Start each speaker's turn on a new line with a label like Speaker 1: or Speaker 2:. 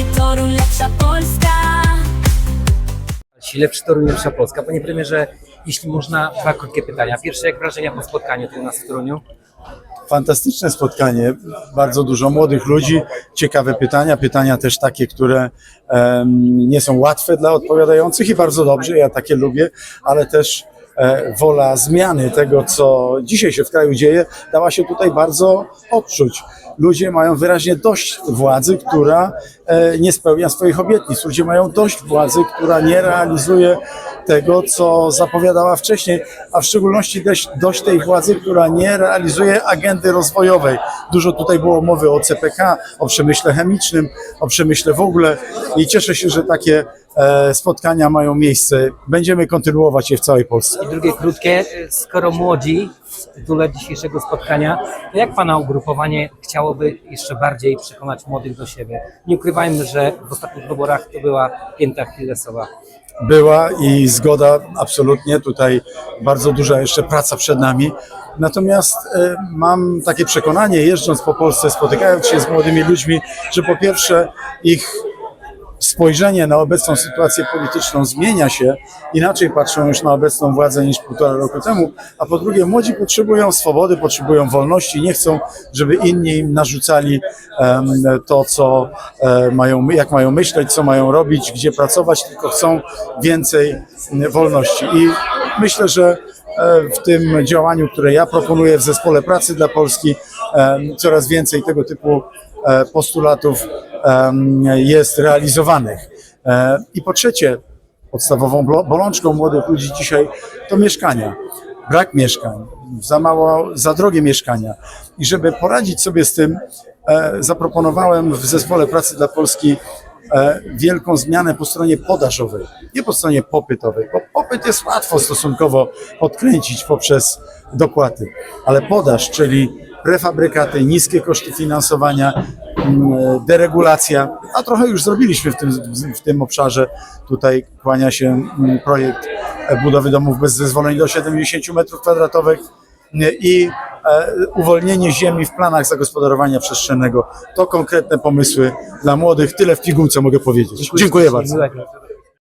Speaker 1: Lepsi Toruń, lepsza Polska
Speaker 2: Lepszy Toruń, lepsza Polska. Panie premierze, jeśli można, dwa krótkie pytania. Pierwsze, jak wrażenia po spotkaniu tu u nas w Toruniu?
Speaker 3: Fantastyczne spotkanie, bardzo dużo młodych ludzi, ciekawe pytania, pytania też takie, które em, nie są łatwe dla odpowiadających i bardzo dobrze, ja takie lubię, ale też wola zmiany tego, co dzisiaj się w kraju dzieje, dała się tutaj bardzo odczuć. Ludzie mają wyraźnie dość władzy, która e, nie spełnia swoich obietnic. Ludzie mają dość władzy, która nie realizuje tego, co zapowiadała wcześniej, a w szczególności dość, dość tej władzy, która nie realizuje agendy rozwojowej. Dużo tutaj było mowy o CPK, o przemyśle chemicznym, o przemyśle w ogóle i cieszę się, że takie e, spotkania mają miejsce. Będziemy kontynuować je w całej Polsce.
Speaker 2: I drugie krótkie, skoro młodzi w tytule dzisiejszego spotkania, to jak Pana ugrupowanie chciałoby jeszcze bardziej przekonać młodych do siebie? Nie ukrywajmy, że w ostatnich wyborach to była pięta Achillesowa.
Speaker 3: Była i zgoda absolutnie. Tutaj bardzo duża jeszcze praca przed nami. Natomiast e, mam takie przekonanie, jeżdżąc po Polsce, spotykając się z młodymi ludźmi, że po pierwsze ich spojrzenie na obecną sytuację polityczną zmienia się, inaczej patrzą już na obecną władzę niż półtora roku temu, a po drugie młodzi potrzebują swobody, potrzebują wolności, nie chcą, żeby inni im narzucali em, to, co e, mają, jak mają myśleć, co mają robić, gdzie pracować, tylko chcą więcej wolności. I myślę, że e, w tym działaniu, które ja proponuję w Zespole Pracy dla Polski, coraz więcej tego typu e, postulatów jest realizowanych. E, I po trzecie, podstawową bolączką młodych ludzi dzisiaj to mieszkania. Brak mieszkań, za mało, za drogie mieszkania. I żeby poradzić sobie z tym, e, zaproponowałem w Zespole Pracy dla Polski e, wielką zmianę po stronie podażowej, nie po stronie popytowej, bo popyt jest łatwo stosunkowo podkręcić poprzez dopłaty, ale podaż, czyli prefabrykaty, niskie koszty finansowania, deregulacja, a trochę już zrobiliśmy w tym, w tym obszarze. Tutaj kłania się mm, projekt budowy domów bez zezwoleń do 70 metrów kwadratowych i e, uwolnienie ziemi w planach zagospodarowania przestrzennego. To konkretne pomysły dla młodych. Tyle w pigułce mogę powiedzieć. Dziękuję bardzo.
Speaker 2: Miłego.